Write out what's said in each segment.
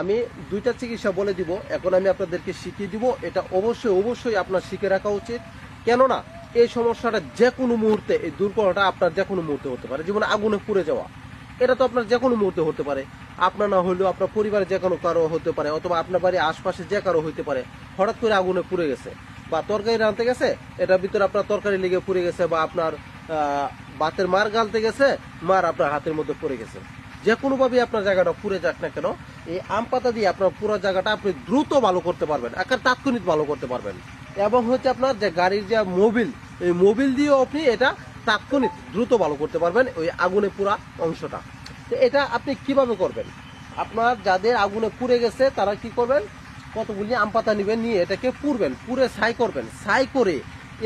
আমি দুইটা চিকিৎসা বলে দিব, এখন আমি আপনাদেরকে শিখিয়ে দিব, এটা অবশ্যই অবশ্যই আপনার শিখে রাখা উচিত। কেননা, এই সমস্যাটা যে কোনো মুহূর্তে, এই দুর্ঘটনাটা আপনার যে কোনো মুহূর্তে হতে পারে। যেমন আগুনে পুড়ে যাওয়া, এটা তো আপনার যে কোনো মুহূর্তে হতে পারে। আপনার না হলেও আপনার পরিবারে যে কোনো কারও হতে পারে, অথবা আপনার বাড়ির আশপাশে যে কারও হতে পারে। হঠাৎ করে আগুনে পুড়ে গেছে, বা তরকারি রাঁধতে গেছে, এটার ভিতরে আপনার তরকারি লেগে পুড়ে গেছে, বা আপনার বাতের মার গালতে গেছে, মার আপনার হাতের মধ্যে পড়ে গেছে। যে কোনোভাবেই আপনার জায়গাটা পুড়ে যাক না কেন এই আম পাতা দিয়ে আপনার পুরো জায়গাটা আপনি দ্রুত ভালো করতে পারবেন, একার তাৎক্ষণিক ভালো করতে পারবেন। এবং হচ্ছে আপনার যে গাড়ির যে মোবিল, এই মোবিল দিয়েও আপনি এটা তাৎক্ষণিক দ্রুত ভালো করতে পারবেন ওই আগুনে পুরা অংশটা। তো এটা আপনি কীভাবে করবেন? আপনার যাদের আগুনে পুড়ে গেছে, তারা কি করবেন? কতগুলি আম পাতা নেবেন নিয়ে এটাকে পুরবেন পুরে ছাই করবেন। ছাই করে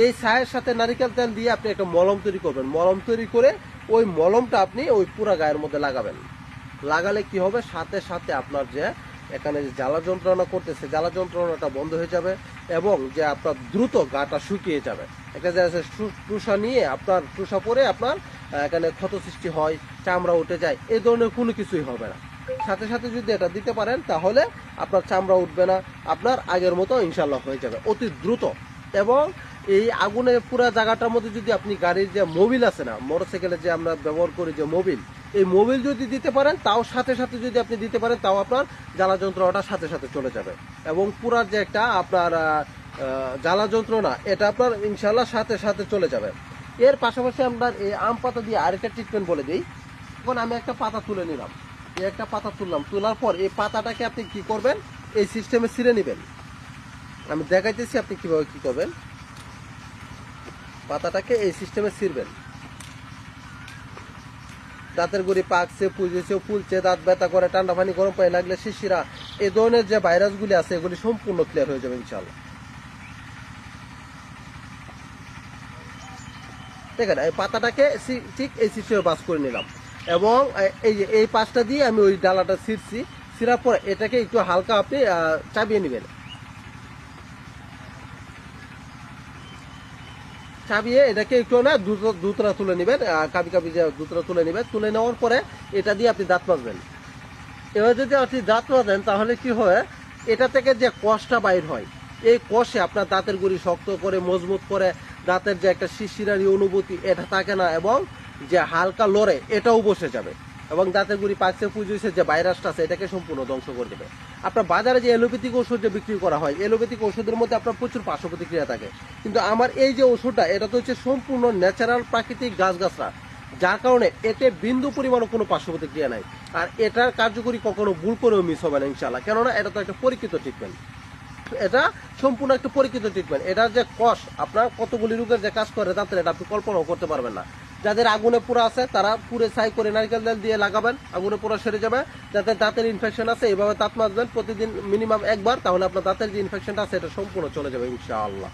এই ছায়ের সাথে নারিকেল তেল দিয়ে আপনি একটা মলম তৈরি করবেন। মলম তৈরি করে ওই মলমটা আপনি ওই পুরা গায়ের মধ্যে লাগাবেন। লাগালে কি হবে? সাথে সাথে আপনার যে এখানে যে জ্বালা যন্ত্রণা করতেছে, জ্বালা যন্ত্রণাটা বন্ধ হয়ে যাবে এবং যে আপনার দ্রুত গাটা শুকিয়ে যাবে। একটা যে আছে টুসা নিয়ে আপনার টুসা পরে আপনার এখানে ক্ষত সৃষ্টি হয়, চামড়া উঠে যায় এই ধরনের কোনো কিছুই হবে না। সাথে সাথে যদি এটা দিতে পারেন, তাহলে আপনার চামড়া উঠবে না, আপনার আগের মতো ইনশাল্লাহ হয়ে যাবে। অতি দ্রুত। এবং এই আগুনে পুরা জায়গাটার মধ্যে যদি আপনি গাড়ির যে মোবিল আছে না মোটরসাইকেলে যে আমরা ব্যবহার করি যে মোবিল, এই মোবিল যদি দিতে পারেন, তাও সাথে সাথে যদি আপনি দিতে পারেন, তাও আপনার জ্বালা যন্ত্রণাটা সাথে সাথে চলে যাবে। এবং পুরা যে একটা আপনার জ্বালা যন্ত্রণা এটা আপনার ইনশাল্লাহ সাথে সাথে চলে যাবে। এর পাশাপাশি আমরা এই আম পাতা দিয়ে আরেকটা ট্রিটমেন্ট বলে দিই। এখন আমি একটা পাতা তুলে নিলাম। এই একটা পাতা তুললাম, তোলার পর এই পাতাটাকে আপনি কি করবেন? এই সিস্টেমে ছিঁড়ে নেবেন। আমি দেখাইতেছি আপনি কীভাবে কি করবেন। পাতাটাকে এই সিস্টেমে ছিঁড়বেন। দাঁতের গুড়ি পাকছে পুজেছে ফুলছে, দাঁত ব্যথা করে, ঠান্ডা পানি, গরম পানি লাগলে শিশিরা এই ধরনের যে ভাইরাসগুলি আছে, এগুলি সম্পূর্ণ ক্লিয়ার হয়ে যাবে ইনশাল্লাহ দেখেন, এই পাতাটাকে ঠিক এই সিস্টেমে বাস করে নিলাম। এবং এই যে, এই পাশটা দিয়ে আমি ওই ডালাটা ছিঁড়ছি। ছিঁড়ার পর এটাকে একটু হালকা আপনি চাবিয়ে নেবেন। চাবিয়ে এটাকে একটু না দুতরা তুলে নেবেন কাবি কাবি যে দুতরা তুলে নেবেন, তুলে নেওয়ার পরে এটা দিয়ে আপনি দাঁত মাজবেন। এবার যদি আপনি দাঁত মাজেন, তাহলে কি হয়, এটা থেকে যে কষটা বাইর হয়, এই কষে আপনার দাঁতের গুড়ি শক্ত করে, মজবুত করে, দাঁতের যে একটা শিশিরারি অনুভূতি, এটা থাকে না, এবং যে হালকা লড়ে, এটাও বসে যাবে। এবং দাঁতের গুড়ি পাকছে পুজোছে যে ভাইরাসটা আছে, এটাকে সম্পূর্ণ ধ্বংস করে দেবে। আপনার বাজারে যে এলোপ্যাথিক ওষুধ যে বিক্রি করা হয় এলোপ্যাথিক ওষুধের মধ্যে আপনার প্রচুর পার্শ্ব প্রতিক্রিয়া থাকে। কিন্তু আমার এই যে ওষুধটা এটা তো হচ্ছে সম্পূর্ণ ন্যাচারাল প্রাকৃতিক গাছগাছরা যার কারণে এতে বিন্দু পরিমাণও কোনো পার্শ্ব প্রতিক্রিয়া নাই। আর এটার কার্যকরী কখনো ভুল করেও মিস হবে না ইনশাল্লাহ কেননা এটা তো একটা পরীক্ষিত ট্রিটমেন্ট এটা সম্পূর্ণ একটা পরীক্ষিত ট্রিটমেন্ট এটার যে কষ আপনার কতগুলি রোগের যে কাজ করে তাতে এটা আপনি কল্পনাও করতে পারবেন না। যাদের আগুনে পুরো আছে, তারা পুরে ছাই করে নারকেল তেল দিয়ে লাগাবেন, আগুনে পুরো সেরে যাবে। যাতে দাঁতের ইনফেকশন আছে, এভাবে দাঁত মাজবেন, প্রতিদিন মিনিমাম একবার, তাহলে আপনার দাঁতের যে ইনফেকশনটা আছে, এটা সম্পূর্ণ চলে যাবে, ইনশাআল্লাহ।